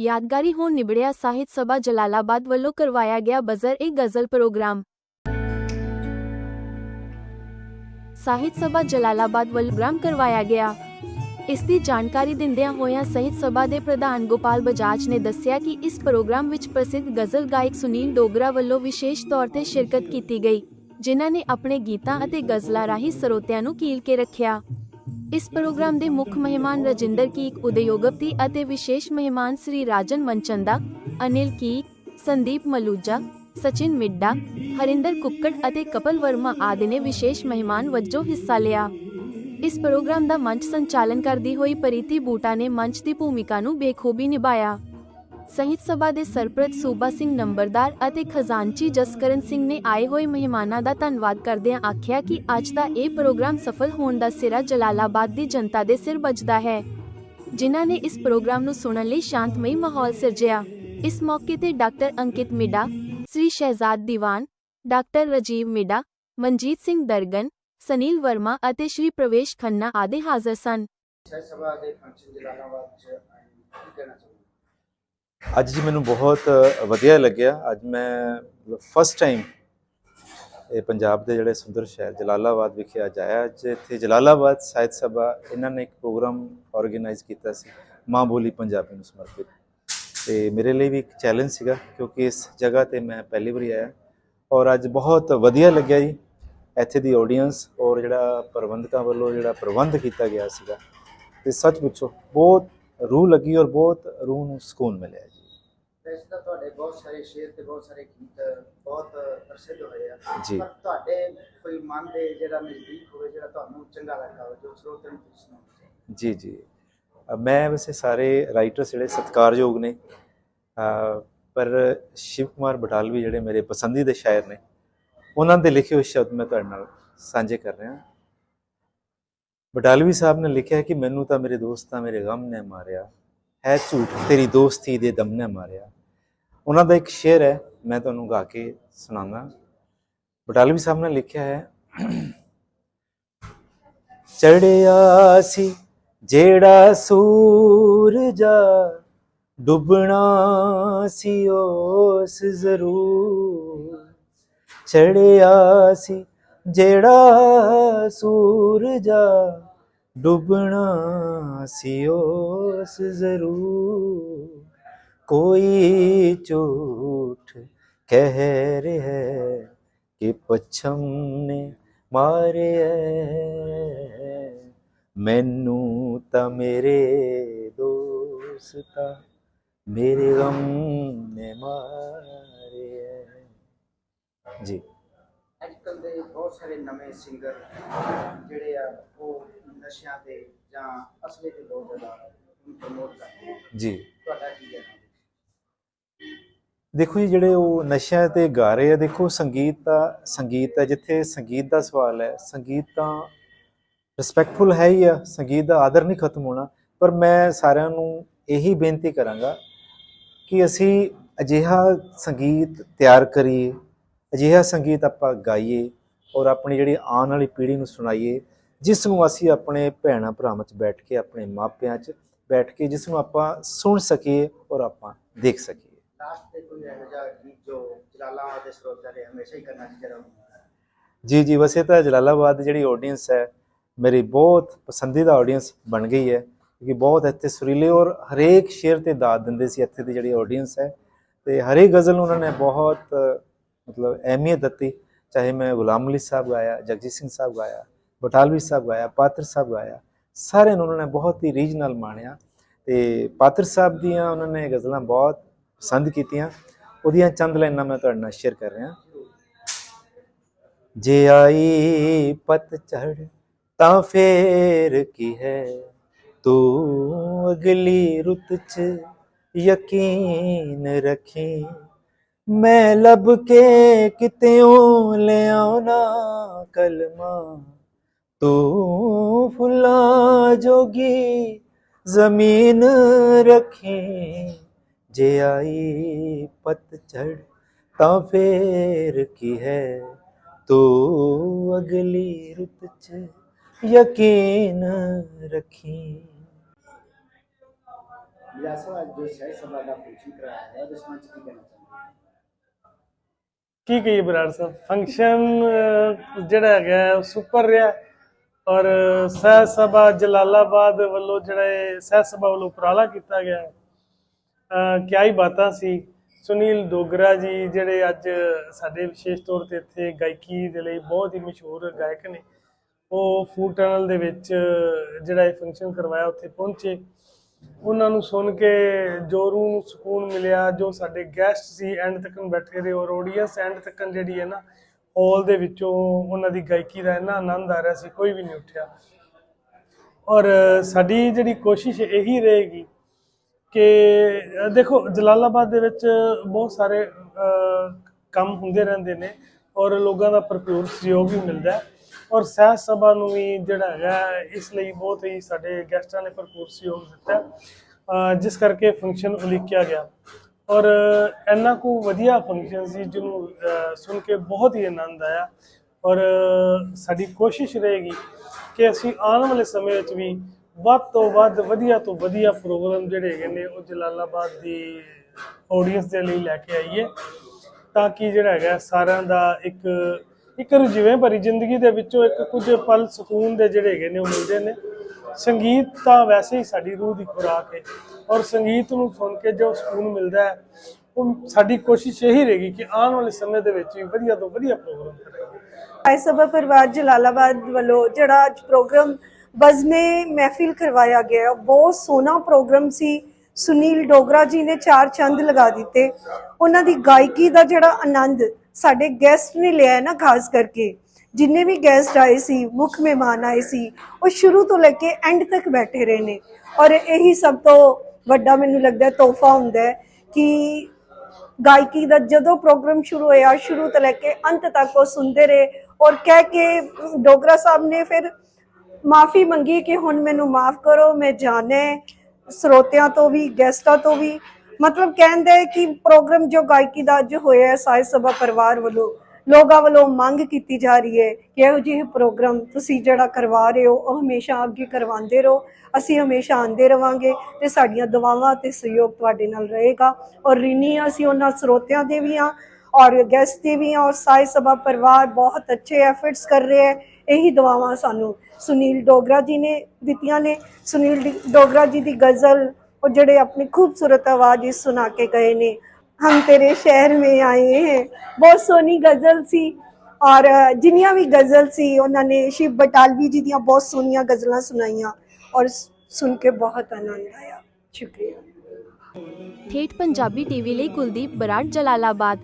ਯਾਦਗਾਰੀ ਹੋਣ ਨਿਬੜਿਆ ਸਾਹਿਤ ਸਭਾ ਜਲਾਲਾਬਾਦ ਵੱਲੋਂ ਕਰਵਾਇਆ ਗਿਆ ਬਜ਼ਰ ਏ ਗਜ਼ਲ ਪ੍ਰੋਗਰਾਮ। ਸਾਹਿਤ ਸਭਾ ਜਲਾਲਾਬਾਦ ਵੱਲੋਂ ਪ੍ਰੋਗਰਾਮ ਕਰਵਾਇਆ ਗਿਆ। ਇਸ ਦੀ ਜਾਣਕਾਰੀ ਦਿੰਦਿਆਂ ਹੋਇਆਂ ਸਾਹਿਤ ਸਭਾ ਦੇ ਪ੍ਰਧਾਨ ਗੋਪਾਲ ਬਜਾਜ ਨੇ ਦੱਸਿਆ ਕਿ ਇਸ ਪ੍ਰੋਗਰਾਮ ਵਿੱਚ ਪ੍ਰਸਿੱਧ ਗਜ਼ਲ ਗਾਇਕ ਸੁਨੀਲ ਡੋਗਰਾ ਵੱਲੋਂ ਵਿਸ਼ੇਸ਼ ਤੌਰ ਤੇ ਸ਼ਿਰਕਤ ਕੀਤੀ ਗਈ, ਜਿਨ੍ਹਾਂ ਨੇ ਆਪਣੇ ਗੀਤਾਂ ਅਤੇ ਗਜ਼ਲਾਂ ਰਾਹੀਂ ਸਰੋਤਿਆਂ ਨੂੰ ਕੀਲ ਕੇ ਰੱਖਿਆ। ਇਸ ਪ੍ਰੋਗਰਾਮ ਦੇ ਮੁੱਖ ਮਹਿਮਾਨ ਰਜਿੰਦਰ ਕੀਕ ਉਦਯੋਗਪਤੀ ਅਤੇ ਵਿਸ਼ੇਸ਼ ਮਹਿਮਾਨ ਸ੍ਰੀ ਰਾਜਨ ਮਨਚੰਦਾ ਅਨਿਲ ਕੀਕ, ਸੰਦੀਪ ਮਲੂਜਾ, ਸਚਿਨ ਮਿੱਡਾ, ਹਰਿੰਦਰ ਕੁੱਕੜ ਅਤੇ ਕਪਲ ਵਰਮਾ ਆਦਿ ਨੇ ਵਿਸ਼ੇਸ਼ ਮਹਿਮਾਨ ਵਜੋਂ ਹਿੱਸਾ ਲਿਆ। ਇਸ ਪ੍ਰੋਗਰਾਮ ਦਾ ਮੰਚ ਸੰਚਾਲਨ ਕਰਦੀ ਹੋਈ ਪ੍ਰੀਤੀ ਬੂਟਾ ਨੇ ਮੰਚ ਦੀ ਭੂਮਿਕਾ ਨੂੰ ਬੇਖੂਬੀ ਨਿਭਾਇਆ। ਸਾਹਿਤ ਸਭਾ ਦੇ ਸਰਪ੍ਰਸਤ ਸੂਬਾ ਸਿੰਘ ਨੰਬਰਦਾਰ ਅਤੇ ਖਜ਼ਾਨਚੀ ਜਸਕਰਨ ਸਿੰਘ ਨੇ ਆਏ ਹੋਏ ਮਹਿਮਾਨਾਂ ਦਾ ਧੰਨਵਾਦ ਕਰਦਿਆਂ ਆਖਿਆ ਕਿ ਅੱਜ ਦਾ ਇਹ ਪ੍ਰੋਗਰਾਮ ਸਫਲ ਹੋਣ ਦਾ ਸਿਰਾ ਜਲਾਲਾਬਾਦ ਦੀ ਜਨਤਾ ਦੇ ਸਿਰ ਵੱਜਦਾ ਹੈ, ਜਿਨ੍ਹਾਂ ਨੇ ਇਸ ਪ੍ਰੋਗਰਾਮ ਨੂੰ ਸੁਣਨ ਲਈ ਸ਼ਾਂਤਮਈ ਮਾਹੌਲ ਸਿਰਜਿਆ। ਇਸ ਮੌਕੇ ਤੇ ਡਾਕਟਰ ਅੰਕਿਤ ਮਿੱਡਾ, ਸ੍ਰੀ ਸ਼ਹਿਜ਼ਾਦ ਦੀਵਾਨ ਡਾਕਟਰ ਰਜੀਵ ਮਿੱਡਾ, ਮਨਜੀਤ ਸਿੰਘ ਦਰਗਨ, ਸਨੀਲ ਵਰਮਾ ਅਤੇ ਸ਼੍ਰੀ ਪ੍ਰਵੇਸ਼ ਖੰਨਾ ਆਦਿ ਹਾਜ਼ਰ ਸਨ। ਸਭਾ ਦੇ ਫੰਕਸ਼ਨ ਜਲਾਲਾਬਾਦ ਚ ਆਏ ਹੋ। ਕੀ ਕਹਿਣਾ ਚਾਹੁੰਦੇ ਅੱਜ ਜੀ ਮੈਨੂੰ ਬਹੁਤ ਵਧੀਆ ਲੱਗਿਆ। ਅੱਜ ਮੈਂ ਫਸਟ ਟਾਈਮ ਇਹ ਪੰਜਾਬ ਦੇ ਜਿਹੜੇ ਸੁੰਦਰ ਸ਼ਹਿਰ ਜਲਾਲਾਬਾਦ ਵਿਖੇ ਅੱਜ ਆਇਆ। ਅੱਜ ਇੱਥੇ ਜਲਾਲਾਬਾਦ ਸਾਹਿਤ ਸਭਾ, ਇਹਨਾਂ ਨੇ ਇੱਕ ਪ੍ਰੋਗਰਾਮ ਆਰਗੇਨਾਈਜ਼ ਕੀਤਾ ਸੀ, ਮਾਂ ਬੋਲੀ ਪੰਜਾਬੀ ਨੂੰ ਸਮਰਪਿਤ। ਤੇ ਮੇਰੇ ਲਈ ਵੀ ਇੱਕ ਚੈਲੰਜ ਸੀਗਾ, ਕਿਉਂਕਿ ਇਸ ਜਗ੍ਹਾ ਤੇ ਮੈਂ ਪਹਿਲੀ ਵਾਰੀ ਆਇਆ। ਔਰ ਅੱਜ ਬਹੁਤ ਵਧੀਆ ਲੱਗਿਆ ਜੀ। ਇੱਥੇ ਦੀ ਆਡੀਅנס ਔਰ ਜਿਹੜਾ ਪ੍ਰਬੰਧਕਾਂ ਵੱਲੋਂ ਜਿਹੜਾ ਪ੍ਰਬੰਧ ਕੀਤਾ ਗਿਆ ਸੀਗਾ। ਤੇ ਸੱਚ ਪੁੱਛੋ, ਬਹੁਤ ਰੂਹ ਲੱਗੀ ਔਰ ਬਹੁਤ ਰੂਹ ਨੂੰ ਸਕੂਨ ਮਿਲਿਆ ਜੀ। ਵੈਸੇ ਤਾਂ ਤੁਹਾਡੇ ਬਹੁਤ ਸਾਰੇ ਸ਼ੇਰ ਤੇ ਬਹੁਤ ਸਾਰੇ ਗੀਤ ਬਹੁਤ ਪ੍ਰਸਿੱਧ ਹੋਏ ਆ। ਜੀ। ਪਰ ਤੁਹਾਡੇ ਕੋਈ ਮਨ ਦੇ ਜਿਹੜਾ ਨਜ਼ਦੀਕ ਹੋਵੇ ਜਿਹੜਾ ਤੁਹਾਨੂੰ ਚੰਗਾ ਲੱਗਾ ਹੋਵੇ ਜੋ ਸਰੋਤਿਆਂ ਨੂੰ ਤੁਸੀਂ ਸੁਣਾਓ ਜੀ ਜੀ। ਅ, ਮੈਂ ਵੈਸੇ ਸਾਰੇ ਰਾਈਟਰ ਜਿਹੜੇ ਸਤਿਕਾਰਯੋਗ ਨੇ। ਅ, ਪਰ ਸ਼ਿਵ ਕੁਮਾਰ ਬਟਾਲਵੀ ਜਿਹੜੇ ਮੇਰੇ ਪਸੰਦੀਦਾ ਸ਼ਾਇਰ ਨੇ ਉਹਨਾਂ ਦੇ ਲਿਖੇ ਹੋਏ ਸ਼ਬਦ ਮੈਂ ਤੁਹਾਡੇ ਨਾਲ ਸਾਂਝੇ ਕਰ ਰਿਹਾ। ਬਟਾਲਵੀ ਸਾਹਿਬ ਨੇ ਲਿਖਿਆ ਕਿ ਮੈਨੂੰ ਤਾਂ ਮੇਰੇ ਦੋਸਤਾਂ ਮੇਰੇ ਗਮ ਨੇ ਮਾਰਿਆ। ਹੈ ਝੂਠ, ਤੇਰੀ ਦੋਸਤੀ ਦੇ ਦਮ ਨੇ ਮਾਰਿਆ। ਉਹਨਾਂ ਦਾ ਇੱਕ ਸ਼ੇਰ ਹੈ, ਮੈਂ ਤੁਹਾਨੂੰ ਗਾ ਕੇ ਸੁਣਾਉਂਦਾ। ਬਟਾਲਵੀ ਸਾਹਿਬ ਨੇ ਲਿਖਿਆ ਹੈ, ਚੜਿਆ ਸੀ ਜਿਹੜਾ ਸੂਰਜਾ, ਡੁੱਬਣਾ ਸੀ ਉਸ ਜ਼ਰੂਰ। ਚੜਿਆ ਸੀ ਜਿਹੜਾ ਸੂਰਜਾ ਡੁੱਬਣਾ ਸੀ ਉਸ ਜ਼ਰੂਰ। ਕੋਈ ਝੂਠ ਕਹਿ ਰਿਹਾ ਹੈ ਕਿ ਪਛਮ ਨੇ ਮਾਰਿਆ ਮੈਨੂੰ ਤਾਂ ਮੇਰੇ ਦੋਸਤਾ ਮੇਰੇ ਗਮ ਨੇ ਮਾਰਿਆ ਜੀ। ਅੱਜ ਕੱਲ ਦੇ ਬਹੁਤ ਸਾਰੇ ਨਵੇਂ ਸਿੰਗਰ ਜਿਹੜੇ ਆ ਉਹ ਨਸ਼ਿਆਂ ਤੇ ਜਾਂ ਅਸਲੇ ਤੇ ਬਹੁਤ ਜ਼ਿਆਦਾ ਪ੍ਰਮੋਟ ਕਰਦੇ ਜੀ। ਤੁਹਾਡਾ ਕੀ ਕਹਿਣਾ? ਦੇਖੋ ਜੀ ਜਿਹੜੇ ਉਹ ਨਸ਼ਿਆਂ ਤੇ ਗਾ ਰਹੇ ਆ ਦੇਖੋ ਸੰਗੀਤ ਦਾ ਸੰਗੀਤ ਹੈ ਜਿੱਥੇ ਸੰਗੀਤ ਦਾ ਸਵਾਲ ਹੈ ਸੰਗੀਤ ਤਾਂ ਰਿਸਪੈਕਟਫੁਲ ਹੈ ਹੀ ਆ ਸੰਗੀਤ ਦਾ ਆਦਰ ਨਹੀਂ ਖਤਮ ਹੋਣਾ। ਪਰ ਮੈਂ ਸਾਰਿਆਂ ਨੂੰ ਇਹੀ ਬੇਨਤੀ ਕਰਾਂਗਾ ਕਿ ਅਸੀਂ ਅਜਿਹਾ ਸੰਗੀਤ ਤਿਆਰ ਕਰੀਏ ਅਜਿਹਾ ਸੰਗੀਤ ਆਪਾਂ ਗਾਈਏ ਔਰ ਆਪਣੀ ਜਿਹੜੀ ਆਉਣ ਵਾਲੀ ਪੀੜ੍ਹੀ ਨੂੰ ਸੁਣਾਈਏ ਜਿਸ ਨੂੰ ਅਸੀਂ ਆਪਣੇ ਭੈਣਾ ਭਰਾਵਾਂ 'ਚ ਬੈਠ ਕੇ ਆਪਣੇ ਮਾਪਿਆਂ 'ਚ ਬੈਠ ਕੇ ਜਿਸ ਨੂੰ ਆਪਾਂ ਸੁਣ ਸਕੀਏ ਔਰ ਆਪਾਂ ਦੇਖ ਸਕੀਏ। ਜੀ ਜੀ ਵਸੇ ਤਾਂ ਜਲਾਲਾਬਾਦ ਜਿਹੜੀ ਆਡੀਅנס ਹੈ ਮੇਰੀ ਬਹੁਤ ਪਸੰਦੀਦਾ ਆਡੀਅנס ਬਣ ਗਈ ਹੈ ਕਿਉਂਕਿ ਬਹੁਤ ਇੱਥੇ ਸੁਰੀਲੇ ਔਰ ਹਰੇਕ ਸ਼ੇਰ ਤੇ ਦਾਦ ਦਿੰਦੇ ਸੀ ਇੱਥੇ ਦੀ ਜਿਹੜੀ ਆਡੀਅנס ਹੈ ਤੇ ਹਰੇਕ ਗਜ਼ਲ ਨੂੰ ਉਹਨਾਂ ਨੇ ਬਹੁਤ ਅ, ਮਤਲਬ ਅਹਿਮੀਅਤ ਦਿੱਤੀ ਚਾਹੇ ਮੈਂ ਗੁਲਾਮ ਅਲੀ ਸਾਹਿਬ ਗਾਇਆ ਜਗਜੀਤ ਸਿੰਘ ਸਾਹਿਬ ਗਾਇਆ ਬਟਾਲਵੀ ਸਾਹਿਬ ਗਾਇਆ ਪਾਤਰ ਸਾਹਿਬ ਗਾਇਆ ਸਾਰਿਆਂ ਨੂੰ ਉਹਨਾਂ ਨੇ ਬਹੁਤ ਹੀ ਰੀਜਨਲ ਮਾਣਿਆ ਤੇ ਪਾਤਰ ਸਾਹਿਬ ਦੀਆਂ ਉਹਨਾਂ ਨੇ ਗਜ਼ਲਾਂ ਬਹੁਤ ਪਸੰਦ ਕੀਤੀਆਂ। ਉਹਦੀਆਂ ਚੰਦ ਲਾਈਨਾਂ ਮੈਂ ਤੁਹਾਡੇ ਨਾਲ ਸ਼ੇਅਰ ਕਰ ਰਿਹਾ। ਜੇ ਆਈ ਪਤ ਚੜ ਤਾਂ ਫੇਰ ਕੀ ਹੈ? ਤੂੰ ਅਗਲੀ ਰੁੱਤ ਚ ਯਕੀਨ ਰੱਖੀ। ਮੈਂ ਲੱਭ ਕੇ ਕਿਤਿਓਂ ਲਿਆਉਣਾ ਕਲਮਾ ਤੂੰ ਫੁੱਲਾਂ ਜੋਗੀ ਜ਼ਮੀਨ ਰੱਖੀ ਜੇ ਆਈ ਪਤਝੜ ਤਾਂ ਫੇਰ ਕੀ ਹੈ ਤੂੰ ਅਗਲੀ ਰੁੱਤ ਚ ਯਕੀਨ ਰੱਖੀ ਜੈਸਾ ਜੋ ਸਹਿ ਸਭਾ ਦਾ ਫੰਕਸ਼ਨ ਕਰਾਇਆ ਹੈ ਉਹਦੇ ਸੰਬੰਧ 'ਚ ਕੀ ਕਹਿਣਾ ਚਾਹੁੰਦੇ ਕੀ ਕਹੀਏ ਬਰਾੜ ਸਾਹਿਬ? ਫੰਕਸ਼ਨ ਜਿਹੜਾ ਹੈਗਾ ਉਹ ਸੁਪਰ ਰਿਹਾ ਔਰ ਸਹਿ ਸਭਾ ਜਲਾਲਾਬਾਦ ਵੱਲੋਂ ਜਿਹੜਾ ਇਹ ਸਹਿ ਸਭਾ ਵੱਲੋਂ ਉਪਰਾਲਾ ਕੀਤਾ ਗਿਆ ਕਿਆ ਹੀ ਬਾਤਾਂ ਸੀ। ਸੁਨੀਲ ਡੋਗਰਾ ਜੀ ਜਿਹੜੇ ਅੱਜ ਸਾਡੇ ਵਿਸ਼ੇਸ਼ ਤੌਰ ਤੇ ਇੱਥੇ ਗਾਇਕੀ ਦੇ ਲਈ ਬਹੁਤ ਹੀ ਮਸ਼ਹੂਰ ਗਾਇਕ ਨੇ, ਉਹ ਫੂਡ ਟਨਲ ਦੇ ਵਿੱਚ ਜਿਹੜਾ ਇਹ ਫੰਕਸ਼ਨ ਕਰਵਾਇਆ, ਉੱਥੇ ਪਹੁੰਚੇ। ਉਹਨਾਂ ਨੂੰ ਸੁਣ ਕੇ ਜੋ ਰੂਹ ਨੂੰ ਸਕੂਨ ਮਿਲਿਆ, ਜੋ ਸਾਡੇ ਗੈਸਟ ਸੀ ਐਂਡ ਤੱਕ ਬੈਠੇ ਰਹੇ, ਔਰ ਆਡੀਅנס ਐਂਡ ਤੱਕ ਜਿਹੜੀ ਹੈ ਨਾ ਹਾਲ ਦੇ ਵਿੱਚੋਂ ਉਹਨਾਂ ਦੀ ਗਾਇਕੀ ਦਾ ਇੰਨਾ ਆਨੰਦ ਆ ਰਿਹਾ ਸੀ, ਕੋਈ ਵੀ ਨਹੀਂ ਉੱਠਿਆ। ਔਰ ਸਾਡੀ ਜਿਹੜੀ ਕੋਸ਼ਿਸ਼ ਇਹੀ ਰਹੇਗੀ ਕਿ, ਦੇਖੋ, ਜਲਾਲਾਬਾਦ ਦੇ ਵਿੱਚ ਬਹੁਤ ਸਾਰੇ ਕੰਮ ਹੁੰਦੇ ਰਹਿੰਦੇ ਨੇ, ਔਰ ਲੋਕਾਂ ਦਾ ਭਰਪੂਰ ਸਹਿਯੋਗ ਵੀ ਮਿਲਦਾ ਹੈ। ਔਰ ਸਹਿ ਸਭਾ ਨੂੰ ਵੀ ਜਿਹੜਾ ਹੈਗਾ, ਇਸ ਲਈ ਬਹੁਤ ਹੀ ਸਾਡੇ ਗੈਸਟਾਂ ਨੇ ਭਰਪੂਰ ਸਹਿਯੋਗ ਦਿੱਤਾ। ਜਿਸ ਕਰਕੇ ਫੰਕਸ਼ਨ ਉਲੀਕਿਆ ਗਿਆ। ਔਰ ਇੰਨਾ ਕੁ ਵਧੀਆ ਫੰਕਸ਼ਨ ਸੀ ਜਿਹਨੂੰ ਸੁਣ ਕੇ ਬਹੁਤ ਹੀ ਆਨੰਦ ਆਇਆ। ਔਰ ਸਾਡੀ ਕੋਸ਼ਿਸ਼ ਰਹੇਗੀ ਕਿ ਅਸੀਂ ਆਉਣ ਵਾਲੇ ਸਮੇਂ ਵਿੱਚ ਵੀ ਵੱਧ ਤੋਂ ਵੱਧ, ਵਧੀਆ ਤੋਂ ਵਧੀਆ ਪ੍ਰੋਗਰਾਮ ਜਿਹੜੇ ਹੈਗੇ ਨੇ, ਉਹ ਜਲਾਲਾਬਾਦ ਦੀ ਆਡੀਅנס ਦੇ ਲਈ ਲੈ ਕੇ ਆਈਏ। ਤਾਂ ਕਿ ਜਿਹੜਾ ਹੈਗਾ, ਸਾਰਿਆਂ ਦਾ ਇੱਕ ਇੱਕ ਰੁਝੇਵੇਂ ਭਰੀ ਜ਼ਿੰਦਗੀ ਦੇ ਵਿੱਚੋਂ ਇੱਕ ਕੁਝ ਪਲ ਸਕੂਨ ਦੇ ਜਿਹੜੇ ਹੈਗੇ ਨੇ ਉਹ ਮਿਲਦੇ ਨੇ। ਸੰਗੀਤ ਤਾਂ ਵੈਸੇ ਹੀ ਸਾਡੀ ਰੂਹ ਦੀ ਖੁਰਾਕ ਹੈ ਔਰ ਸੰਗੀਤ ਨੂੰ ਸੁਣ ਕੇ ਜੋ ਸਕੂਨ ਮਿਲਦਾ ਹੈ, ਉਹ ਸਾਡੀ ਕੋਸ਼ਿਸ਼ ਇਹੀ ਰਹੇਗੀ ਕਿ ਆਉਣ ਵਾਲੇ ਸਮੇਂ ਦੇ ਵਿੱਚ ਵੀ ਵਧੀਆ ਤੋਂ ਵਧੀਆ ਪ੍ਰੋਗਰਾਮ ਕਰਾਂਗੇ ਭਾਈ ਸਭਾ ਪਰਿਵਾਰ ਜਲਾਲਾਬਾਦ ਵੱਲੋਂ ਜਿਹੜਾ ਅੱਜ ਪ੍ਰੋਗਰਾਮ ਬਜ਼ਮੇ ਮਹਿਫਿਲ ਕਰਵਾਇਆ ਗਿਆ ਬਹੁਤ ਸੋਹਣਾ ਪ੍ਰੋਗਰਾਮ ਸੀ। ਸੁਨੀਲ ਡੋਗਰਾ ਜੀ ਨੇ ਚਾਰ ਚੰਦ ਲਗਾ ਦਿੱਤੇ। ਉਹਨਾਂ ਦੀ ਗਾਇਕੀ ਦਾ ਜਿਹੜਾ ਆਨੰਦ ਸਾਡੇ ਗੈਸਟ ਨੇ ਲਿਆ ਹੈ ਨਾ ਖਾਸ ਕਰਕੇ। ਜਿੰਨੇ ਵੀ ਗੈਸਟ ਆਏ ਸੀ, ਮੁੱਖ ਮਹਿਮਾਨ ਆਏ ਸੀ, ਉਹ ਸ਼ੁਰੂ ਤੋਂ ਲੈ ਕੇ ਐਂਡ ਤੱਕ ਬੈਠੇ ਰਹੇ ਨੇ। ਔਰ ਇਹੀ ਸਭ ਤੋਂ ਵੱਡਾ ਮੈਨੂੰ ਲੱਗਦਾ ਤੋਹਫਾ ਹੁੰਦਾ ਹੈ ਕਿ ਗਾਇਕੀ ਦਾ ਜਦੋਂ ਪ੍ਰੋਗਰਾਮ ਸ਼ੁਰੂ ਹੋਇਆ, ਸ਼ੁਰੂ ਤੋਂ ਲੈ ਕੇ ਅੰਤ ਤੱਕ ਉਹ ਸੁਣਦੇ ਰਹੇ। ਔਰ ਕਹਿ ਕੇ ਡੋਗਰਾ ਸਾਹਿਬ ਨੇ ਫਿਰ ਮਾਫੀ ਮੰਗੀ ਕਿ ਹੁਣ ਮੈਨੂੰ ਮਾਫ ਕਰੋ, ਮੈਂ ਜਾਣਾ ਸਰੋਤਿਆਂ ਤੋਂ ਵੀ ਗੈਸਟਾਂ ਤੋਂ ਵੀ। ਮਤਲਬ ਕਹਿੰਦੇ ਕਿ ਪ੍ਰੋਗਰਾਮ ਜੋ ਗਾਇਕੀ ਦਾ ਅੱਜ ਹੋਇਆ ਹੈ, ਸਾਇ ਸਭਾ ਪਰਿਵਾਰ ਵੱਲੋਂ ਲੋਕਾਂ ਵੱਲੋਂ ਮੰਗ ਕੀਤੀ ਜਾ ਰਹੀ ਹੈ ਕਿ ਇਹੋ ਜਿਹੇ ਪ੍ਰੋਗਰਾਮ ਤੁਸੀਂ ਜਿਹੜਾ ਕਰਵਾ ਰਹੇ ਹੋ, ਉਹ ਹਮੇਸ਼ਾ ਅੱਗੇ ਕਰਵਾਉਂਦੇ ਰਹੋ। ਅਸੀਂ ਹਮੇਸ਼ਾ ਆਂਦੇ ਰਵਾਂਗੇ ਤੇ ਸਾਡੀਆਂ ਦੁਆਵਾਂ ਤੇ ਸਹਿਯੋਗ ਤੁਹਾਡੇ ਨਾਲ ਰਹੇਗਾ। ਔਰ ਰਿਨੀ, ਅਸੀਂ ਉਹਨਾਂ ਸਰੋਤਿਆਂ ਦੇ ਵੀ ਹਾਂ ਔਰ ਗੈਸਟ ਦੇ ਵੀ ਹਾਂ ਔਰ ਸਾਈ ਸਭਾ ਪਰਿਵਾਰ ਬਹੁਤ ਅੱਛੇ ਐਫਰਟਸ ਕਰ ਰਹੇ ਹੈ। ਇਹੀ ਦੁਆਵਾਂ ਸਾਨੂੰ ਸੁਨੀਲ ਡੋਗਰਾ ਜੀ ਨੇ ਦਿੱਤੀਆਂ ਨੇ। ਸੁਨੀਲ ਡੀ- ਡੋਗਰਾ ਜੀ ਦੀ ਗਜ਼ਲ ਉਹ ਜਿਹੜੇ ਆਪਣੀ ਖੂਬਸੂਰਤ ਆਵਾਜ਼ ਵਿੱਚ ਸੁਣਾ ਕੇ ਗਏ ਨੇ। ਹਮ ਤੇਰੇ ਸ਼ਹਿਰ ਮੇਂ ਆਏ ਹੈ। ਬਹੁਤ ਸੋਹਣੀ ਗਜ਼ਲ ਸੀ। ਔਰ ਜਿੰਨੀਆਂ ਵੀ ਗਜ਼ਲ ਸੀ, ਉਹਨਾਂ ਨੇ ਸ਼ਿਵ ਬਟਾਲਵੀ ਜੀ ਦੀਆਂ ਬਹੁਤ ਸੋਹਣੀਆਂ ਗਜ਼ਲਾਂ ਸੁਣਾਈਆਂ। ਔਰ ਸੁਣ ਕੇ ਬਹੁਤ ਆਨੰਦ ਆਇਆ। ਸ਼ੁਕਰੀਆ। ਠੇਠ ਪੰਜਾਬੀ ਟੀਵੀ ਲਈ ਕੁਲਦੀਪ ਬਰਾੜ, ਜਲਾਲਾਬਾਦ।